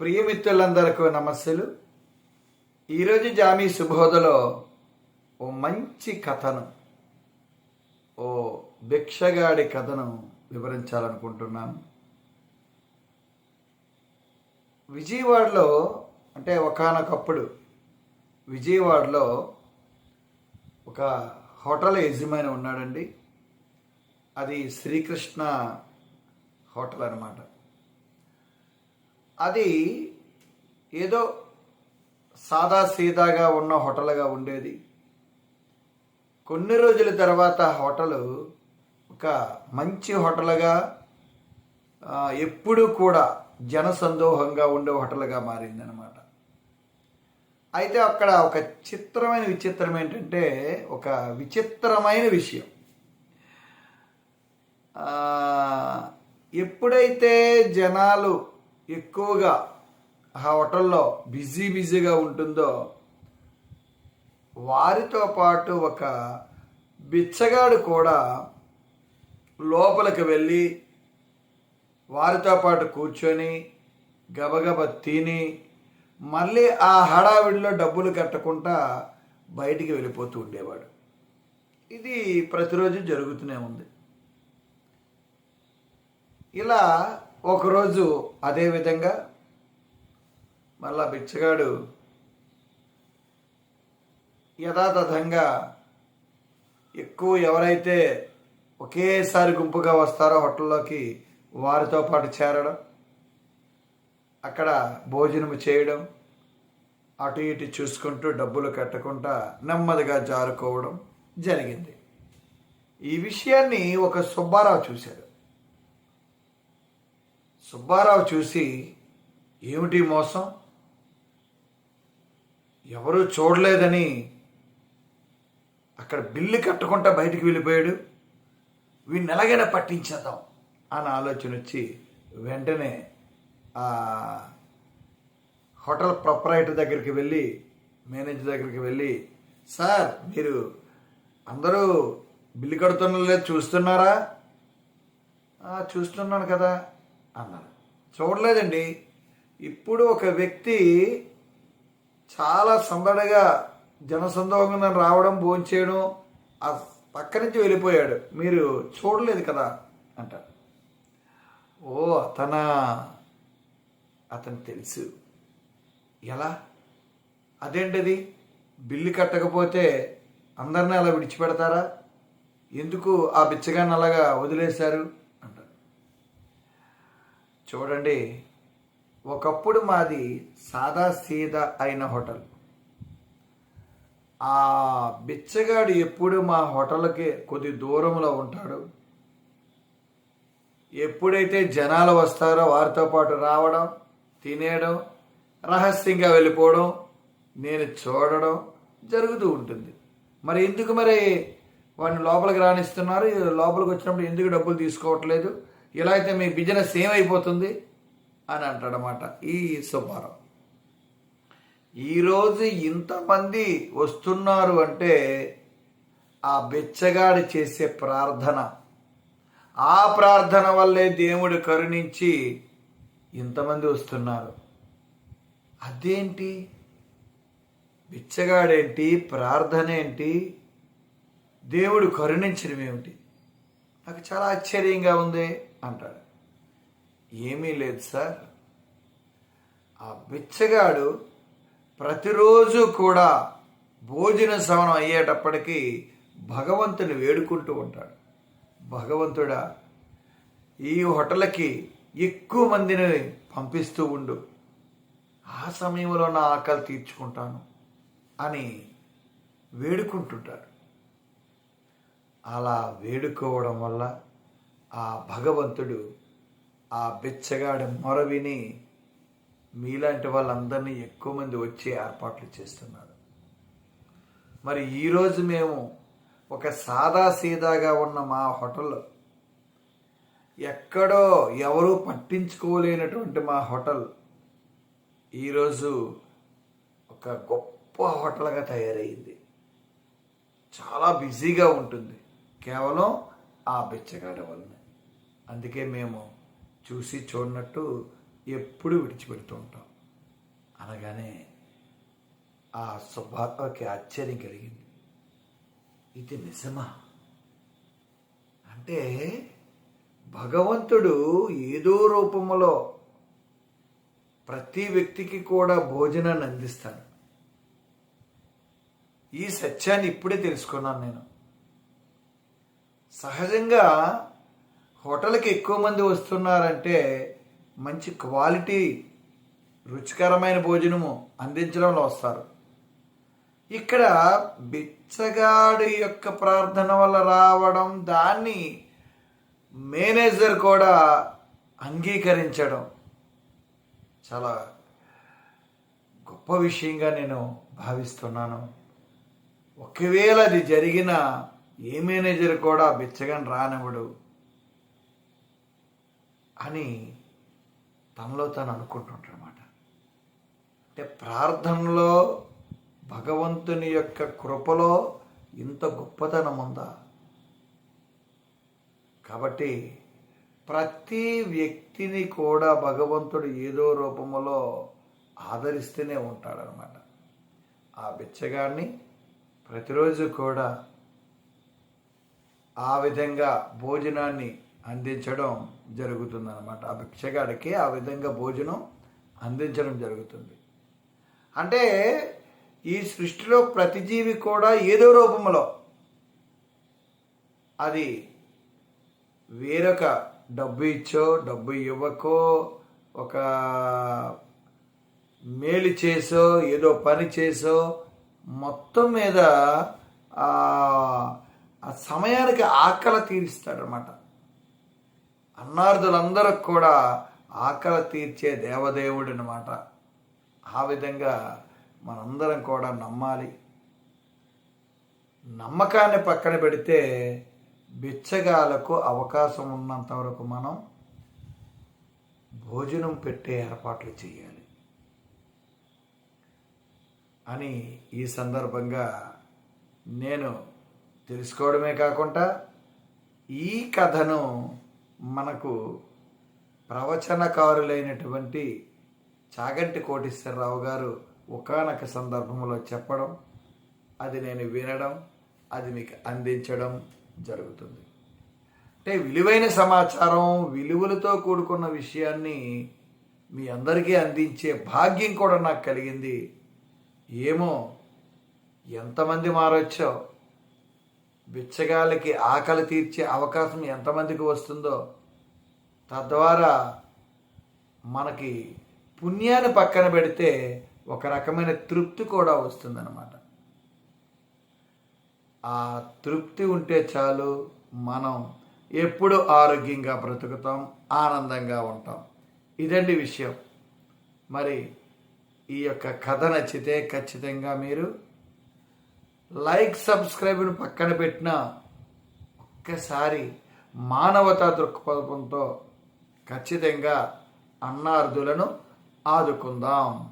ప్రియమిత్రులందరికీ నమస్సులు. ఈరోజు జామీ శుభోదలో ఓ మంచి కథను ఓ భిక్షగాడి కథను వివరించాలనుకుంటున్నాను విజయవాడలో అంటే ఒకానొకప్పుడు విజయవాడలో ఒక హోటల్ యజమాని ఉన్నాడండి. అది శ్రీకృష్ణ హోటల్ అనమాట అది ఏదో సాదా సీదాగా ఉన్న హోటల్గా ఉండేది. కొన్ని రోజుల తర్వాత హోటల్ ఒక మంచి హోటల్గా ఎప్పుడూ కూడా జనసందోహంగా ఉండే హోటల్గా మారిందనమాట అయితే అక్కడ ఒక చిత్రమైన విచిత్రం ఏంటంటే ఒక విచిత్రమైన విషయం. ఎప్పుడైతే జనాలు ఎక్కువగా ఆ హోటల్లో బిజీ బిజీగా ఉంటుందో వారితో పాటు ఒక బిచ్చగాడు కూడా లోపలికి వెళ్ళి వారితో పాటు కూర్చొని గబగబ తిని మళ్ళీ ఆ హడావిడిలో డబ్బులు కట్టకుండా బయటికి వెళ్ళిపోతూ ఉండేవాడు. ఇది ప్రతిరోజు జరుగుతూనే ఉంది. ఇలా ఒకరోజు అదే విధంగా మళ్ళా బిచ్చగాడు యథాతథంగా ఎక్కువ ఎవరైతే ఒకేసారి గుంపుగా వస్తారో హోటల్లోకి వారితో పాటు చేరడం అక్కడ భోజనం చేయడం అటు ఇటు చూసుకుంటూ డబ్బులు కట్టకుండా నెమ్మదిగా జారుకోవడం జరిగింది. ఈ విషయాన్ని ఒక సుబ్బారావు చూశాడు సుబ్బారావు చూసి ఏమిటి మోసం? ఎవరూ చూడలేదని అక్కడ బిల్లు కట్టకుండా బయటికి వెళ్ళిపోయాడు. వీడిని ఎలాగైనా పట్టించేద్దాం అని ఆలోచన వచ్చి వెంటనే ఆ హోటల్ ప్రొపరైటర్ దగ్గరికి వెళ్ళి మేనేజర్ దగ్గరికి వెళ్ళి సార్ మీరు అందరూ బిల్లు కడుతున్న లేదు చూస్తున్నారా చూస్తున్నాను కదా. అన్నారు. చూడలేదండి. ఇప్పుడు ఒక వ్యక్తి చాలా సందడిగా జనసందోహంగా రావడం భోంచేయడం ఆ పక్క నుంచి వెళ్ళిపోయాడు. మీరు చూడలేదు కదా అంటారు. ఓ అతన? అతను తెలుసు. ఎలా? అదేంటది? బిల్లు కట్టకపోతే అందరిని అలా విడిచిపెడతారా? ఎందుకు ఆ బిచ్చగాన్ని అలాగా వదిలేశారు? చూడండి ఒకప్పుడు మాది సాదా సీదా అయిన హోటల్. ఆ బిచ్చగాడు ఎప్పుడు మా హోటల్కి కొద్ది దూరంలో ఉంటాడు. ఎప్పుడైతే జనాలు వస్తారో వారితో పాటు రావడం తినేయడం రహస్యంగా వెళ్ళిపోవడం నేను చూడడం జరుగుతూ ఉంటుంది. మరి ఎందుకు మరి వాడిని లోపలికి రాణిస్తున్నారు లోపలికి వచ్చినప్పుడు ఎందుకు డబ్బులు తీసుకోవట్లేదు? ఇలా అయితే మీ బిజినెస్ ఏమైపోతుంది అని అంటాడనమాట ఈ సుబ్బారావు ఈరోజు ఇంతమంది వస్తున్నారు అంటే ఆ బెచ్చగాడు చేసే ప్రార్థన. ఆ ప్రార్థన వల్లే దేవుడు కరుణించి ఇంతమంది వస్తున్నారు. అదేంటి? బిచ్చగాడేంటి? ప్రార్థన ఏంటి దేవుడు కరుణించడం ఏమిటి నాకు చాలా ఆశ్చర్యంగా ఉంది. అంటాడు. ఏమీ లేదు సార్. ఆ బిచ్చగాడు ప్రతిరోజు కూడా భోజన సవనం అయ్యేటప్పటికీ భగవంతుని వేడుకుంటూ ఉంటాడు. భగవంతుడా ఈ హోటల్కి ఎక్కువ మందిని పంపిస్తూ ఉండు. ఆ సమయంలో నా ఆకలి తీర్చుకుంటాను అని వేడుకుంటుంటాడు. అలా వేడుకోవడం వల్ల ఆ భగవంతుడు ఆ బిచ్చగాడి మొర విని మీలాంటి వాళ్ళందరినీ ఎక్కువ మంది వచ్చే ఏర్పాట్లు చేస్తున్నారు. మరి ఈరోజు మేము ఒక సాదా సీదాగా ఉన్న మా హోటల్ ఎక్కడో ఎవరూ పట్టించుకోలేనటువంటి మా హోటల్ ఈరోజు ఒక గొప్ప హోటల్గా తయారైంది. చాలా బిజీగా ఉంటుంది. కేవలం ఆ బిచ్చగాడ వలన. అందుకే మేము చూసి చూడనట్టు ఎప్పుడు విడిచిపెడుతూ ఉంటాం. అనగానే ఆ శుభాత్మకి ఆశ్చర్యం కలిగింది. ఇది నిజమా? అంటే భగవంతుడు ఏదో రూపములో ప్రతి వ్యక్తికి కూడా భోజనాన్ని అందిస్తాడు. ఈ సత్యాన్ని ఇప్పుడే తెలుసుకున్నాను నేను. సహజంగా హోటల్కి ఎక్కువ మంది వస్తున్నారంటే మంచి క్వాలిటీ రుచికరమైన భోజనము అందించడంలో వస్తారు. ఇక్కడ బిచ్చగాడి యొక్క ప్రార్థన వల్ల రావడం దాన్ని మేనేజర్ కూడా అంగీకరించడం చాలా గొప్ప విషయంగా నేను భావిస్తున్నాను. ఒకవేళ అది జరిగిన ఏ మేనేజర్ కూడా బిచ్చగాని రానివ్వడు. అని తనలో తను అనుకుంటుంటాడనమాట అంటే ప్రార్థనలో భగవంతుని యొక్క కృపలో ఇంత గొప్పతనం ఉందా కాబట్టి ప్రతి వ్యక్తిని కూడా భగవంతుడు ఏదో రూపంలో ఆదరిస్తూనే ఉంటాడనమాట ఆ బిచ్చగాడిని ప్రతిరోజు కూడా ఆ విధంగా భోజనాన్ని అందించడం జరుగుతుందన్నమాట. ఆ భిక్షగాడికి ఆ విధంగా భోజనం అందించడం జరుగుతుంది. అంటే ఈ సృష్టిలో ప్రతి జీవి కూడా ఏదో రూపంలో అది వేరొక డబ్బు ఇచ్చో డబ్బు ఇవ్వకో ఒక మేలు చేసో ఏదో పని చేసో మొత్తం మీద ఆ ఆ సమయానికి ఆకలి తీరుస్తాడనమాట అన్నార్థులందరూ కూడా ఆకలి తీర్చే దేవదేవుడు అనమాట ఆ విధంగా మనందరం కూడా నమ్మాలి. నమ్మకాన్ని పక్కన పెడితే బిచ్చగాలకు అవకాశం ఉన్నంత వరకు మనం భోజనం పెట్టే ఏర్పాట్లు చేయాలి అని ఈ సందర్భంగా నేను తెలుసుకోవడమే కాకుండా ఈ కథను మనకు ప్రవచనకారులైనటువంటి చాగంటి కోటేశ్వరరావు గారు ఒకనొక సందర్భంలో చెప్పడం అది నేను వినడం అది మీకు అందించడం జరుగుతుంది. అంటే విలువైన సమాచారం విలువలతో కూడుకున్న విషయాన్ని మీ అందరికీ అందించే భాగ్యం కూడా నాకు కలిగింది. ఏమో ఎంతమంది మారొచ్చో బిచ్చగాళ్ళకి ఆకలి తీర్చే అవకాశం ఎంతమందికి వస్తుందో తద్వారా మనకి పుణ్యాన్ని పక్కన పెడితే ఒక రకమైన తృప్తి కూడా వస్తుందన్నమాట. ఆ తృప్తి ఉంటే చాలు మనం ఎప్పుడు ఆరోగ్యంగా బ్రతుకుతాం ఆనందంగా ఉంటాం. ఇదండి విషయం. మరి ఈ యొక్క కథ నచ్చితే ఖచ్చితంగా మీరు లైక్ సబ్స్క్రైబ్ను పక్కన పెట్టిన ఒక్కసారి మానవతా దృక్పథంతో ఖచ్చితంగా అన్నార్థులను ఆదుకుందాం.